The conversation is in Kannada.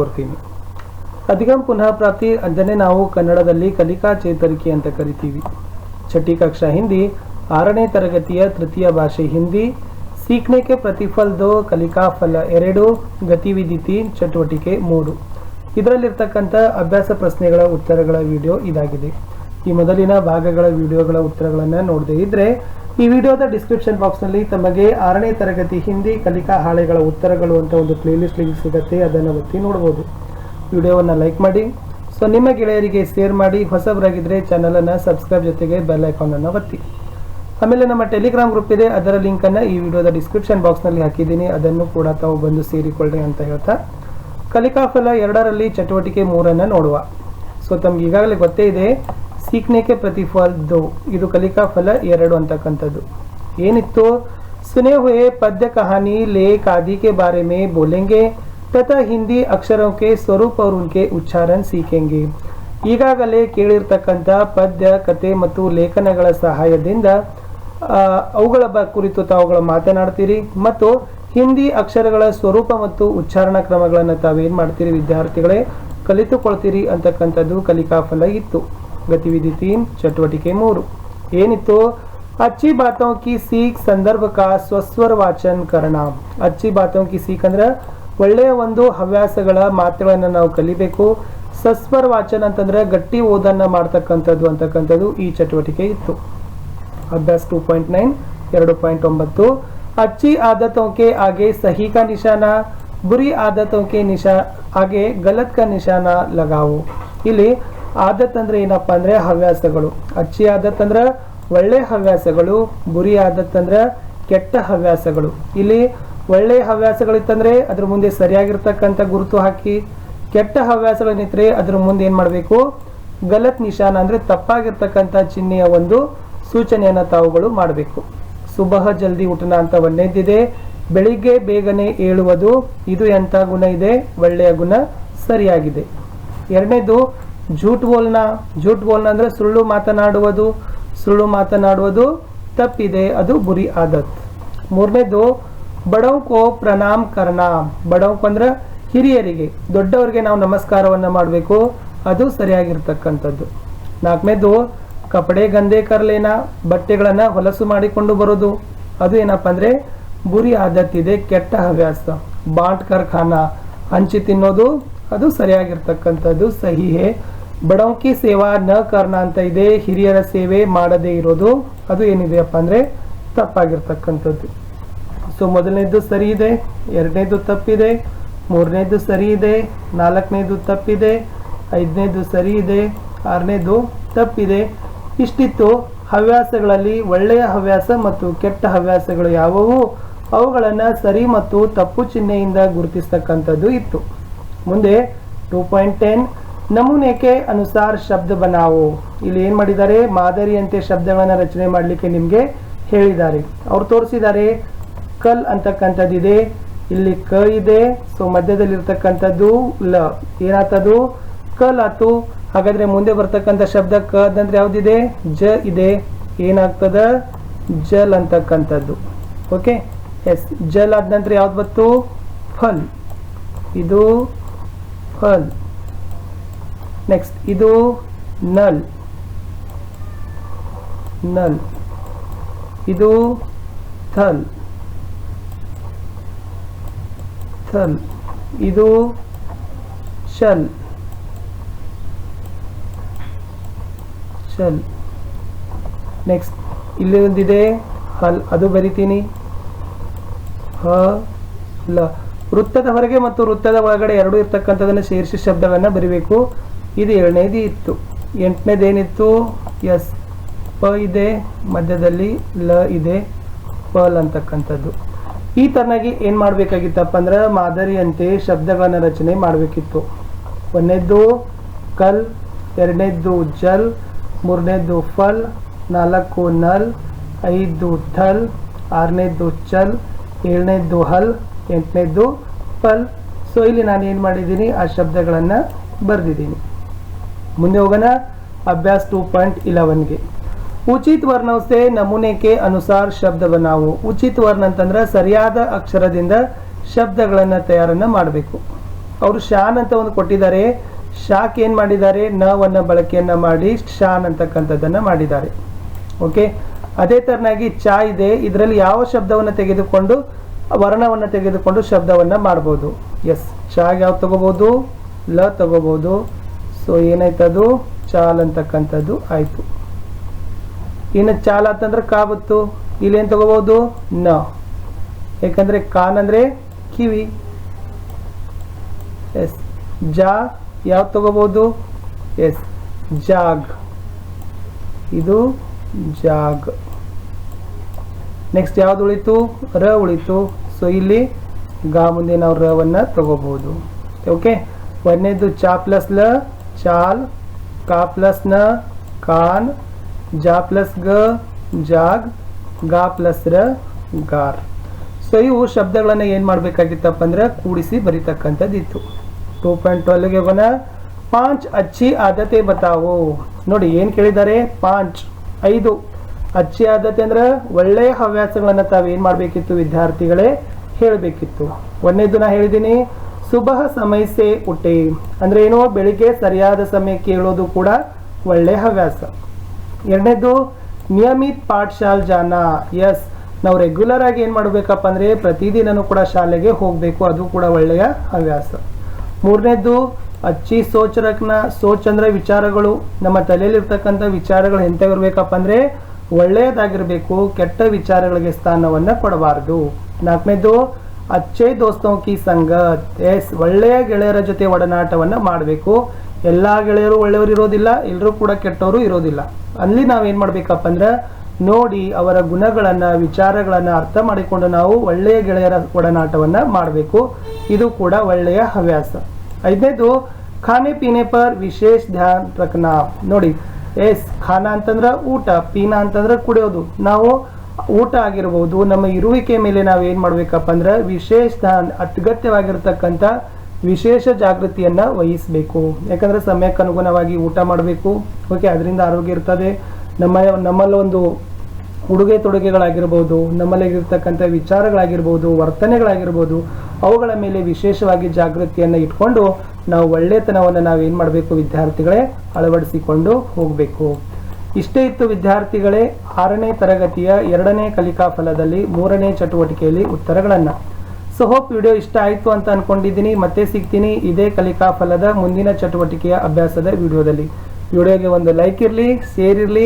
ಕೋರ್ತೀನಿ ಅಧಿಗಮ್ ಪುನಃ ಪ್ರಾಪ್ತಿ ಅದನ್ನೇ ನಾವು ಕನ್ನಡದಲ್ಲಿ ಕಲಿಕಾ ಚೇತರಿಕೆ ಅಂತ ಕರಿತೀವಿ. ಛಟಿ ಕಕ್ಷಾ ಹಿಂದಿ, ಆರನೇ ತರಗತಿಯ ತೃತೀಯ ಭಾಷೆ ಹಿಂದಿ ಸೀಕ್ನೆಕೆ ಪ್ರತಿಫಲ್ ದೋ ಕಲಿಕಾ ಫಲ ಎರಡು, ಗತಿವಿಧಿತಿ ಚಟುವಟಿಕೆ ಮೂರು. ಇದರಲ್ಲಿರ್ತಕ್ಕಂಥ ಅಭ್ಯಾಸ ಪ್ರಶ್ನೆಗಳ ಉತ್ತರಗಳ ವಿಡಿಯೋ ಇದಾಗಿದೆ. ಈ ಮೊದಲಿನ ಭಾಗಗಳ ವಿಡಿಯೋಗಳ ಉತ್ತರಗಳನ್ನು ನೋಡದೇ ಇದ್ರೆ, ಈ ವಿಡಿಯೋದ ಡಿಸ್ಕ್ರಿಪ್ಷನ್ ಬಾಕ್ಸ್ನಲ್ಲಿ ತಮಗೆ ಆರನೇ ತರಗತಿ ಹಿಂದಿ ಕಲಿಕಾ ಹಾಳೆಗಳ ಉತ್ತರಗಳು ಅಂತ ಒಂದು ಪ್ಲೇಲಿಸ್ಟ್ ಲಿಂಕ್ ಸಿಗುತ್ತೆ, ಅದನ್ನು ಒತ್ತಿ ನೋಡ್ಬೋದು. ವಿಡಿಯೋವನ್ನು ಲೈಕ್ ಮಾಡಿ. ಸೊ ನಿಮ್ಮ ಗೆಳೆಯರಿಗೆ ಶೇರ್ ಮಾಡಿ. ಹೊಸಬರಾಗಿದ್ದರೆ ಚಾನಲನ್ನು ಸಬ್ಸ್ಕ್ರೈಬ್ ಜೊತೆಗೆ ಬೆಲ್ ಐಕಾನನ್ನು ಒತ್ತಿ. ಆಮೇಲೆ ನಮ್ಮ ಟೆಲಿಗ್ರಾಮ್ ಗ್ರೂಪ್ ಇದೆ, ಅದರ ಲಿಂಕನ್ನು ಈ ವಿಡಿಯೋದ ಡಿಸ್ಕ್ರಿಪ್ಷನ್ ಬಾಕ್ಸ್ನಲ್ಲಿ ಹಾಕಿದ್ದೀನಿ. ಅದನ್ನು ಕೂಡ ತಾವು ಬಂದು ಸೇರಿಕೊಳ್ಳ್ರಿ ಅಂತ ಹೇಳ್ತಾ. ಕಲಿಕಾ ಫಲ ಎರಡರಲ್ಲಿ ಚಟುವಟಿಕೆ ಮೂರನ್ನು ನೋಡುವ. ಸೊ ತಮ್ಗೆ ಈಗಾಗಲೇ ಗೊತ್ತೇ ಇದೆ ಸೀಖ್ನೆಗೆ ಪ್ರತಿಫಲ್ ದೋ ಇದು ಕಲಿಕಾ ಫಲ ಎರಡು ಅಂತಕ್ಕಂಥದ್ದು ಏನಿತ್ತು सुने हुए पद्य कहानी लेख आदि के बारे में बोलेंगे तथा हिंदी अक्षरों के स्वरूप और उनके उच्चारण सीखेंगे ಈಗಾಗಲೇ ಕೇಳಿರ್ತಕ್ಕಂಥ ಪದ್ಯ ಕತೆ ಮತ್ತು ಲೇಖನಗಳ ಸಹಾಯದಿಂದ ಆ, ಅವುಗಳ ಬ ಕುರಿತು ತಾವುಗಳ ಮಾತನಾಡ್ತೀರಿ ಮತ್ತು ಹಿಂದಿ ಅಕ್ಷರಗಳ ಸ್ವರೂಪ ಮತ್ತು ಉಚ್ಚಾರಣ ಕ್ರಮಗಳನ್ನು ತಾವೇನು ಮಾಡ್ತೀರಿ ವಿದ್ಯಾರ್ಥಿಗಳೇ ಕಲಿತುಕೊಳ್ತೀರಿ ಅಂತಕ್ಕಂಥದ್ದು ಕಲಿಕಾ ಫಲ ಇತ್ತು ಗತಿವಿಧಿ ತೀನ್ ಚಟುವಟಿಕೆ ಮೂರು ಏನಿತ್ತು अच्छी बातों की सीख संदर्भ का ಸ್ವಸ್ವರ ವಾಚನ್ ಕರಣ ಅಚ್ಚಿ ಬಾತೋಂ ಕಿ ಸೀಖ್ ಅಂದ್ರೆ ಒಳ್ಳೆಯ ಒಂದು ಹವ್ಯಾಸಗಳ ಮಾತುಗಳನ್ನು ನಾವು ಕಲಿಬೇಕು ಸಸ್ವರ ವಾಚನ ಅಂತಂದ್ರೆ ಗಟ್ಟಿ ಓದನ್ನ ಮಾಡ್ತಕ್ಕಂಥದ್ದು ಅಂತಕ್ಕಂಥದ್ದು ಈ ಚಟುವಟಿಕೆ ಇತ್ತು अभ्यास 2.9 ಎರಡು ಪಾಯಿಂಟ್ ಒಂಬತ್ತು अच्छी आदतों के आगे सही का निशाना बुरी आदतों के निशा आगे गलत का निशाना लगाओ ಇಲ್ಲಿ ಆದತ್ ಅಂದ್ರೆ ಏನಪ್ಪಾ ಅಂದ್ರೆ ಹವ್ಯಾಸಗಳು. ಅಚ್ಚಿ ಆದತ್ ಅಂದ್ರೆ ಒಳ್ಳೆ ಹವ್ಯಾಸಗಳು ಗುರಿ ಆದತ್ ಅಂದ್ರೆ ಕೆಟ್ಟ ಹವ್ಯಾಸಗಳು. ಇಲ್ಲಿ ಒಳ್ಳೆ ಹವ್ಯಾಸಗಳಿತ್ತಂದ್ರೆ ಅದ್ರ ಮುಂದೆ ಸರಿಯಾಗಿರ್ತಕ್ಕಂಥ ಗುರುತು ಹಾಕಿ, ಕೆಟ್ಟ ಹವ್ಯಾಸಗಳೇನಿದ್ರೆ ಅದ್ರ ಮುಂದೆ ಏನ್ ಮಾಡಬೇಕು? ಗಲತ್ ನಿಶಾನ ಅಂದ್ರೆ ತಪ್ಪಾಗಿರ್ತಕ್ಕಂಥ ಚಿಹ್ನೆಯ ಒಂದು ಸೂಚನೆಯನ್ನು ತಾವುಗಳು ಮಾಡಬೇಕು. ಸುಬಹ ಜಲ್ದಿ ಉಠನ ಅಂತ ಒಂದೇದಿದೆ ಬೆಳಿಗ್ಗೆ ಬೇಗನೆ ಏಳುವುದು, ಇದು ಎಂಥ ಗುಣ ಇದೆ? ಒಳ್ಳೆಯ ಗುಣ ಸರಿಯಾಗಿದೆ. ಎರಡನೇದು ಝೂಟ್ ಬೋಲ್ನ, ಜೂಟ್ ಬೋಲ್ನ ಅಂದ್ರೆ ಸುಳ್ಳು ಮಾತನಾಡುವುದು ಸುಳ್ಳು ಮಾತನಾಡುವುದು ತಪ್ಪಿದೆ, ಅದು ಬುರಿ ಆದತ್. ಮೂರನೇದು, ಬಡವ್ಕೋ ಪ್ರಣಾಮ್ ಕರ್ಣ. ಬಡವ್ಕ್ ಅಂದ್ರೆ ಹಿರಿಯರಿಗೆ, ದೊಡ್ಡವರಿಗೆ ನಾವು ನಮಸ್ಕಾರವನ್ನ ಮಾಡಬೇಕು, ಅದು ಸರಿಯಾಗಿರ್ತಕ್ಕಂಥದ್ದು. ನಾಲ್ಕನೇದು, ಕಪಡೆ ಗಂದೆ ಕರ್ಲೇನ, ಬಟ್ಟೆಗಳನ್ನ ಹೊಲಸು ಮಾಡಿಕೊಂಡು ಬರೋದು. ಅದು ಏನಪ್ಪ ಅಂದ್ರೆ ಬುರಿ ಆದತ್ತಿದೆ ಕೆಟ್ಟ ಹವ್ಯಾಸ. ಬಾಂಟ್ ಕಾರ್ಖಾನ ಹಂಚಿ ತಿನ್ನೋದು, ಅದು ಸರಿಯಾಗಿರ್ತಕ್ಕಂಥದ್ದು ಸಹಿಹೆ ಬಡವಂಕಿ ಸೇವಾ ನ ಕರ್ಣ ಅಂತ ಇದೆ, ಹಿರಿಯರ ಸೇವೆ ಮಾಡದೇ ಇರೋದು. ಅದು ಏನಿದೆಯಪ್ಪ ಅಂದ್ರೆ ತಪ್ಪಾಗಿರ್ತಕ್ಕಂಥದ್ದು. ಸೊ ಮೊದಲನೇದು ಸರಿ ಇದೆ, ಎರಡನೇದು ತಪ್ಪಿದೆ, ಮೂರನೇದು ಸರಿ ಇದೆ, ನಾಲ್ಕನೇದು ತಪ್ಪಿದೆ, ಐದನೇದು ಸರಿ ಇದೆ, ಆರನೇದು ತಪ್ಪಿದೆ. ಇಷ್ಟಿತ್ತು ಹವ್ಯಾಸಗಳಲ್ಲಿ ಒಳ್ಳೆಯ ಹವ್ಯಾಸ ಮತ್ತು ಕೆಟ್ಟ ಹವ್ಯಾಸಗಳು ಯಾವುವು? ಅವುಗಳನ್ನು ಸರಿ ಮತ್ತು ತಪ್ಪು ಚಿಹ್ನೆಯಿಂದ ಗುರುತಿಸ್ತಕ್ಕಂಥದ್ದು ಇತ್ತು. ಮುಂದೆ ಟೂ ಪಾಯಿಂಟ್ ಟೆನ್ ನಮೂನೆಗೆ ಅನುಸಾರ ಶಬ್ದ ಬನಾವು ಇಲ್ಲಿ ಏನು ಮಾಡಿದ್ದಾರೆ? ಮಾದರಿಯಂತೆ ಶಬ್ದಗಳನ್ನು ರಚನೆ ಮಾಡಲಿಕ್ಕೆ ನಿಮಗೆ ಹೇಳಿದ್ದಾರೆ. ಅವ್ರು ತೋರಿಸಿದ್ದಾರೆ, ಕಲ್ ಅಂತಕ್ಕಂಥದ್ದಿದೆ, ಇಲ್ಲಿ ಕ ಇದೆ, ಸೊ ಮಧ್ಯದಲ್ಲಿರ್ತಕ್ಕಂಥದ್ದು ಲ. ಏನಾತದು? ಕಲ್ ಆತು. ಹಾಗಾದ್ರೆ ಮುಂದೆ ಬರ್ತಕ್ಕಂಥ ಶಬ್ದ ಕ ಅದಂದ್ರೆ ಯಾವ್ದಿದೆ? ಜ ಇದೆ. ಏನಾಗ್ತದ? ಜಲ್ ಅಂತಕ್ಕಂಥದ್ದು. ಓಕೆ? ಎಸ್. ಜಲ್ ಆದ ನಂತರ ಯಾವ್ದು ಬತ್ತು ಫಲ್. ಇದು ಫಲ್. ನೆಕ್ಸ್ಟ್ ಇದು ನಲ್ ನಲ್ ಇದು ಥಲ್ ಥಲ್ ಇದು ಶಲ್ ಶಲ್ ನೆಕ್ಸ್ಟ್ ಇಲ್ಲಿ ಒಂದಿದೆ, ಹಲ್. ಅದು ಬರಿತೀನಿ. ಹ ಲ ವೃತ್ತದ ಹೊರಗೆ ಮತ್ತು ವೃತ್ತದ ಒಳಗಡೆ ಎರಡು ಇರ್ತಕ್ಕಂಥದನ್ನು ಸೇರಿಸಿ ಶಬ್ದವನ್ನು ಬರಿಬೇಕು. ಇದು ಎರಡನೇದು ಇತ್ತು. ಎಂಟನೇದು ಏನಿತ್ತು ಎಸ್, ಪ ಇದೆ, ಮಧ್ಯದಲ್ಲಿ ಲ ಇದೆ ಪಲ್ ಅಂತಕ್ಕಂಥದ್ದು. ಈ ತರನಾಗಿ ಏನು ಮಾಡಬೇಕಾಗಿತ್ತಪ್ಪ ಅಂದ್ರೆ ಮಾದರಿಯಂತೆ ಶಬ್ದಗಳನ್ನು ರಚನೆ ಮಾಡಬೇಕಿತ್ತು. ಒಂದನೇದ್ದು ಕಲ್ ಎರಡನೇದ್ದು ಜಲ್ ಮೂರನೇದ್ದು ಫಲ್, ನಾಲ್ಕು ನಲ್, ಐದು ಥಲ್ ಆರನೇದ್ದು ಚಲ್ ಏಳನೇದ್ದು ಹಲ್ ಎಂಟನೇದ್ದು ಪಲ್. ಸೊ ಇಲ್ಲಿ ನಾನು ಏನು ಮಾಡಿದ್ದೀನಿ? ಆ ಶಬ್ದಗಳನ್ನು ಬರೆದಿದ್ದೀನಿ. ಮುಂದೆ ಹೋಗೋಣ. ಅಭ್ಯಾಸ ಟೂ ಪಾಯಿಂಟ್ ಇಲೆವನ್ಗೆ ಉಚಿತ ವರ್ಣವಸ್ಥೆ ನಮೂನೆಗೆ ಅನುಸಾರ ಶಬ್ದ ನಾವು. ಉಚಿತ ವರ್ಣ ಅಂತಂದ್ರೆ ಸರಿಯಾದ ಅಕ್ಷರದಿಂದ ಶಬ್ದಗಳನ್ನು ತಯಾರನ್ನ ಮಾಡಬೇಕು. ಅವರು ಶಾನ್ ಅಂತ ಒಂದು ಕೊಟ್ಟಿದ್ದಾರೆ. ಶಾಕ್ ಏನು ಮಾಡಿದ್ದಾರೆ? ನವನ್ನ ಬಳಕೆಯನ್ನು ಮಾಡಿ ಶಾನ್ ಅಂತಕ್ಕಂಥದ್ದನ್ನು ಮಾಡಿದ್ದಾರೆ. ಓಕೆ? ಅದೇ ತರನಾಗಿ ಚಾ ಇದೆ. ಇದರಲ್ಲಿ ಯಾವ ಶಬ್ದವನ್ನು ತೆಗೆದುಕೊಂಡು ವರ್ಣವನ್ನು ತೆಗೆದುಕೊಂಡು ಶಬ್ದವನ್ನು ಮಾಡ್ಬೋದು. ಎಸ್. ಚಾಗ್ ಯಾವ್ದು ತಗೋಬಹುದು ಲ ತಗೋಬಹುದು ಸೊ ಏನಾಯ್ತದು? ಚಾಲ್ ಅಂತಕ್ಕಂಥದ್ದು ಆಯ್ತು. ಇನ್ನು ಚಾಲ್ ಅಂತಂದ್ರೆ ಕಾ ಇಲ್ಲಿ ಇಲ್ಲೇನು ತಗೋಬಹುದು ನ. ಯಾಕಂದ್ರೆ ಕಾನ್ ಅಂದ್ರೆ ಕಿವಿ. ಎಸ್. ಜಾ. ಯಾವ ತಗೋಬಹುದು ಎಸ್. ಜಾಗ್. ಇದು ಜಾಗ್. ನೆಕ್ಸ್ಟ್ ಯಾವ್ದು ಉಳಿತು? ರ ಉಳಿತು. ಸೊ ಇಲ್ಲಿ ಗಾ ಮುಂದೆ ನಾವು ರವನ್ನು ತಗೋಬಹುದು ಓಕೆ ಒಂದನೇದು ಚಾ ಪ್ಲಸ್ ಲ. ಚಾಲ್, ಕಾ ಪ್ಲಸ್ನ, ಕಾನ್, ಜಾ ಪ್ಲಸ್ ಗ, ಜಾಗ್, ಗಾ ಪ್ಲಸ್ ರ, ಗಾರ್. ಸೊ ಇವು ಶಬ್ದಗಳನ್ನು ಏನು ಮಾಡಬೇಕಾಗಿತ್ತಪ್ಪ ಅಂದ್ರೆ ಕೂಡಿಸಿ ಬರಿತಕ್ಕಂಥದ್ದಿತ್ತು. ಟೂ ಪಾಯಿಂಟ್ ಟ್ವೆಲ್ಗೆ ಹೋಗೋಣ. ಪಾಂಚ್ ಅಚ್ಚಿ ಆದತೆ ಬತಾವು. ನೋಡಿ, ಏನು ಕೇಳಿದ್ದಾರೆ? ಪಾಂಚ್, ಐದು ಅಚ್ಚಿ ಆದತೆ ಅಂದ್ರೆ ಒಳ್ಳೆಯ ಹವ್ಯಾಸಗಳನ್ನು ತಾವು ಏನು ಮಾಡಬೇಕಿತ್ತು ವಿದ್ಯಾರ್ಥಿಗಳೇ? ಹೇಳಬೇಕಿತ್ತು. ಒಂದನೇದು ನಾ ಹೇಳಿದ್ದೀನಿ ಸುಬಹ ಸಮಯಸೆ ಉಟ್ಟೆ ಅಂದ್ರೆ ಏನೋ ಬೆಳಿಗ್ಗೆ ಸರಿಯಾದ ಸಮಯಕ್ಕೆ ಕೇಳೋದು ಕೂಡ ಒಳ್ಳೆಯ ಹವ್ಯಾಸ. ಎರಡನೇದು ನಿಯಮಿತ ಪಾಠಶಾಲ್ ಜಾನ. ಎಸ್ ನಾವು ರೆಗ್ಯುಲರ್ ಆಗಿ ಏನು ಮಾಡಬೇಕಪ್ಪ ಅಂದರೆ ಪ್ರತಿದಿನನೂ ಕೂಡ ಶಾಲೆಗೆ ಹೋಗಬೇಕು. ಅದು ಕೂಡ ಒಳ್ಳೆಯ ಹವ್ಯಾಸ. ಮೂರನೇದು ಅಚ್ಚಿ ಸೋಚ್ ರಕ್ನ ಸೋಚ್ ಅಂದ್ರೆ ವಿಚಾರಗಳು. ನಮ್ಮ ತಲೆಯಲ್ಲಿರ್ತಕ್ಕಂಥ ವಿಚಾರಗಳು ಎಂಥವಿರ್ಬೇಕಪ್ಪ ಅಂದರೆ ಒಳ್ಳೆಯದಾಗಿರಬೇಕು, ಕೆಟ್ಟ ವಿಚಾರಗಳಿಗೆ ಸ್ಥಾನವನ್ನು ಕೊಡಬಾರ್ದು. ನಾಲ್ಕನೇದು ಅಚ್ಚೇ ದೋಸ್ತೋ ಕಿ ಸಂಗತ್. ಎಸ್, ಒಳ್ಳೆಯ ಗೆಳೆಯರ ಜೊತೆ ಒಡನಾಟವನ್ನು ಮಾಡಬೇಕು. ಎಲ್ಲ ಗೆಳೆಯರು ಒಳ್ಳೆಯವರು ಇರೋದಿಲ್ಲ ಎಲ್ಲರೂ ಕೂಡ ಕೆಟ್ಟವರು ಇರೋದಿಲ್ಲ. ಅಲ್ಲಿ ನಾವೇನು ಮಾಡಬೇಕಪ್ಪ ಅಂದ್ರೆ, ನೋಡಿ ಅವರ ಗುಣಗಳನ್ನು, ವಿಚಾರಗಳನ್ನು ಅರ್ಥ ಮಾಡಿಕೊಂಡು ನಾವು ಒಳ್ಳೆಯ ಗೆಳೆಯರ ಒಡನಾಟವನ್ನು ಮಾಡಬೇಕು. ಇದು ಕೂಡ ಒಳ್ಳೆಯ ಹವ್ಯಾಸ. ಐದನೇದು, ಖಾನೆ ಪೀನೆ ಪರ್ ವಿಶೇಷ ಧ್ಯಾನ್ ರಕ್ನಾ. ನೋಡಿ, ಎಸ್, ಖಾನ ಅಂತಂದ್ರೆ ಊಟ, ಪೀನಾ ಅಂತಂದ್ರೆ ಕುಡಿಯೋದು. ನಾವು ಊಟ ಆಗಿರ್ಬೋದು, ನಮ್ಮ ಇರುವಿಕೆ ಮೇಲೆ ನಾವು ಏನು ಮಾಡಬೇಕಪ್ಪ ಅಂದ್ರೆ ವಿಶೇಷ ಅತ್ಯಗತ್ಯವಾಗಿರ್ತಕ್ಕಂಥ ವಿಶೇಷ ಜಾಗೃತಿಯನ್ನು ವಹಿಸಬೇಕು. ಯಾಕಂದ್ರೆ ಸಮಯಕ್ಕೆ ಅನುಗುಣವಾಗಿ ಊಟ ಮಾಡಬೇಕು. ಓಕೆ ಅದರಿಂದ ಆರೋಗ್ಯ ಇರ್ತದೆ. ನಮ್ಮ, ನಮ್ಮಲ್ಲಿ ಒಂದು ಉಡುಗೆ ತೊಡುಗೆಗಳಾಗಿರ್ಬೋದು, ನಮ್ಮಲ್ಲಿರ್ತಕ್ಕಂಥ ವಿಚಾರಗಳಾಗಿರ್ಬೋದು, ವರ್ತನೆಗಳಾಗಿರ್ಬೋದು, ಅವುಗಳ ಮೇಲೆ ವಿಶೇಷವಾಗಿ ಜಾಗೃತಿಯನ್ನು ಇಟ್ಕೊಂಡು ನಾವು ಒಳ್ಳೆತನವನ್ನು ನಾವು ಏನು ಮಾಡಬೇಕು ವಿದ್ಯಾರ್ಥಿಗಳೇ ಅಳವಡಿಸಿಕೊಂಡು ಹೋಗಬೇಕು. ಇಷ್ಟೇ ಇತ್ತು ವಿದ್ಯಾರ್ಥಿಗಳೇ ಆರನೇ ತರಗತಿಯ ಎರಡನೇ ಕಲಿಕಾ ಫಲದಲ್ಲಿ ಮೂರನೇ ಚಟುವಟಿಕೆಯಲ್ಲಿ ಉತ್ತರಗಳನ್ನು. ಸೊ ಹೋಪ್ ವಿಡಿಯೋ ಇಷ್ಟ ಆಯಿತು ಅಂತ ಅನ್ಕೊಂಡಿದ್ದೀನಿ. ಮತ್ತೆ ಸಿಗ್ತೀನಿ ಇದೇ ಕಲಿಕಾ ಫಲದ ಮುಂದಿನ ಚಟುವಟಿಕೆಯ ಅಭ್ಯಾಸದ ವಿಡಿಯೋದಲ್ಲಿ. ವಿಡಿಯೋಗೆ ಒಂದು ಲೈಕ್ ಇರಲಿ ಶೇರ್ ಇರಲಿ